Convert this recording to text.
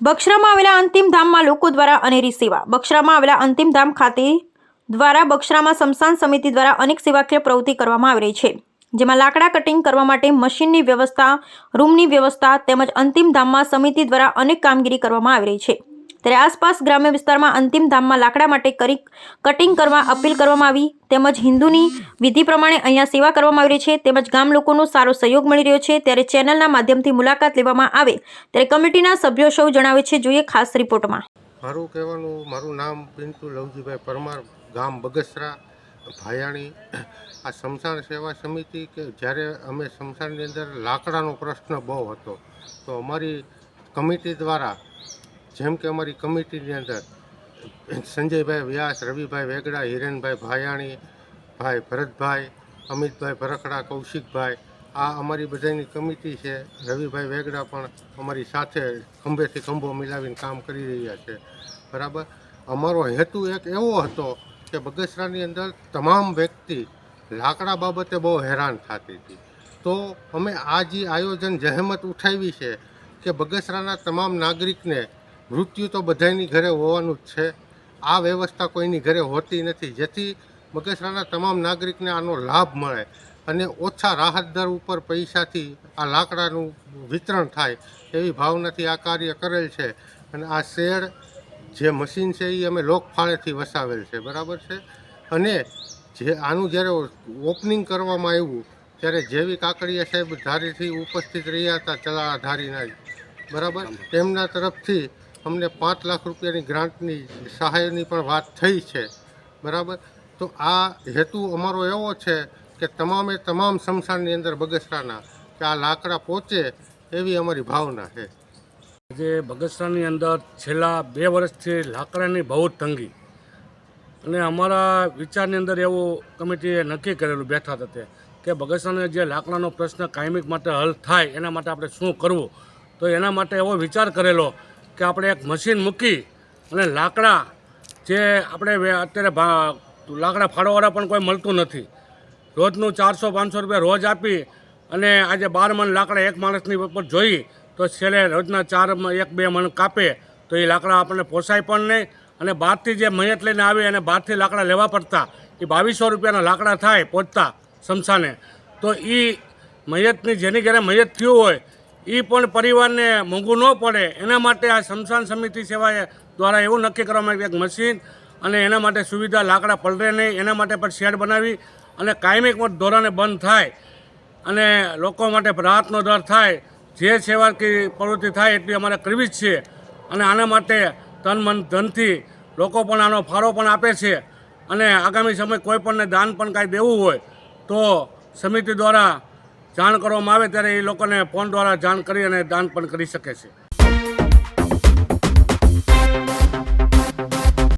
બક્ષરામાં આવેલા અંતિમ ધામમાં લોકો દ્વારા અનેરી સેવા. બક્ષરામાં આવેલા અંતિમ ધામ ખાતે દ્વારા બક્ષરામાં સ્મશાન સમિતિ દ્વારા અનેક સેવાકીય પ્રવૃત્તિ કરવામાં આવી રહી છે. જેમાં લાકડા કટિંગ કરવા માટે મશીનની વ્યવસ્થા, રૂમની વ્યવસ્થા તેમજ અંતિમ ધામમાં સમિતિ દ્વારા અનેક કામગીરી કરવામાં આવી રહી છે. ત્યારે આસપાસ ગ્રામ્ય વિસ્તારમાં અંતિમ ધામમાં લાકડા માટે કરી કટિંગ કરવા અપીલ કરવામાં આવી. તેમજ હિન્દુની વિધિ પ્રમાણે અહીંયા સેવા કરવામાં આવી રહી છે. તેમજ ગામ લોકોનો સારો સહયોગ મળી રહ્યો છે. ત્યારે ચેનલના માધ્યમથી મુલાકાત લેવામાં આવે ત્યારે કમિટીના સભ્યો સૌ જણાવે છે. જોઈએ ખાસ રિપોર્ટમાં. મારું કહેવાનું, મારું નામ પિન્ટુ લવજીભાઈ પરમાર, ગામ બગસરા, ભાયાણી. આ સ્મશાન સેવા સમિતિ કે જ્યારે અમે સ્મશાનની અંદર લાકડાનો પ્રશ્ન બહુ હતો, તો અમારી કમિટી દ્વારા જેમ કે અમારી કમિટીની અંદર સંજયભાઈ વ્યાસ, રવિભાઈ વેગડા, હિરેનભાઈ ભાયાણી, ભાઈ ભરતભાઈ, અમિતભાઈ ભરખડા, કૌશિકભાઈ, આ અમારી બધાની કમિટી છે. રવિભાઈ વેગડા પણ અમારી સાથે ખંભેથી ખંભો મિલાવીને કામ કરી રહ્યા છે. બરાબર? અમારો હેતુ એક એવો હતો કે બગસરાની અંદર તમામ વ્યક્તિ લાકડા બાબતે બહુ હેરાન થતી હતી. તો અમે આ જે આયોજન જહેમત ઉઠાવી છે કે બગસરાના તમામ નાગરિકને મૃત્યુ તો બધાની ઘરે હોવાનું જ છે. આ વ્યવસ્થા કોઈની ઘરે હોતી નથી. જેથી બગસરાના તમામ નાગરિકને આનો લાભ મળે અને ઓછા રાહત દર ઉપર પૈસાથી આ લાકડાનું વિતરણ થાય એવી ભાવનાથી આ કાર્ય કરેલ છે. અને આ શેડ જે મશીન છે એ અમે લોકફાળેથી વસાવેલ છે. બરાબર છે? અને જે આનું જ્યારે ઓપનિંગ કરવામાં આવ્યું, ત્યારે જેવી કાકડિયા સાહેબ ધારીથી ઉપસ્થિત રહ્યા હતા ચલા ધારીના બરાબર? તેમના તરફથી અમને પાંચ લાખ રૂપિયાની ગ્રાન્ટની સહાયની પણ વાત થઈ છે, બરાબર? તો આ હેતુ અમારો એવો છે કે તમામે તમામ સમસાનની અંદર બગસરાના કે આ લાકડા પહોંચે એવી અમારી ભાવના છે. આજે બગસરાની અંદર છેલ્લા બે વર્ષથી લાકડાની બહુ તંગી. અને અમારા વિચારની અંદર એવું કમિટીએ નક્કી કરેલું બેઠા હતા કે બગસરાને જે લાકડાનો પ્રશ્ન કાયમિક માટે હલ થાય એના માટે આપણે શું કરવું? તો એના માટે એવો વિચાર કરેલો કે આપણે એક મશીન મૂકી અને લાકડા જે આપણે અત્યારે લાકડા ફાળોવાળા પણ કોઈ મળતું નથી. રોજનું ચારસો, પાંચસો રૂપિયા રોજ આપી અને આજે બાર મણ લાકડા એક માણસની ઉપર જોઈ તો છેલ્લે રોજના ચાર એક બે મણ કાપે તો એ લાકડા આપણને પોસાય પણ નહીં અને બહારથી જે મયત લઈને આવે અને બહારથી લાકડા લેવા પડતા, એ બાવીસો રૂપિયાના લાકડા થાય પહોંચતા સમસાને તો એ મહેતની જેની ઘરે મહેત થયું હોય એ પણ પરિવારને મોંઘું ન પડે. એના માટે આ શમશાન સમિતિ સેવાએ દ્વારા એવું નક્કી કરવામાં આવ્યું કે મશીન અને એના માટે સુવિધા લાકડા પલરે નહીં. એના માટે પણ શેડ બનાવી અને કાયમિક ધોરણે બંધ થાય અને લોકો માટે રાહતનો દર થાય. જે સેવા પ્રવૃત્તિ થાય એટલી અમારે કરવી જ છે. અને આના માટે તન મન ધનથી લોકો પણ આનો ફાળો પણ આપે છે. અને આગામી સમય કોઈ પણને દાન પણ કાંઈ દેવું હોય તો સમિતિ દ્વારા જાણ કરવામાં આવે ત્યારે એ લોકોને ફોન દ્વારા જાણ કરી અને દાન પણ કરી શકે છે.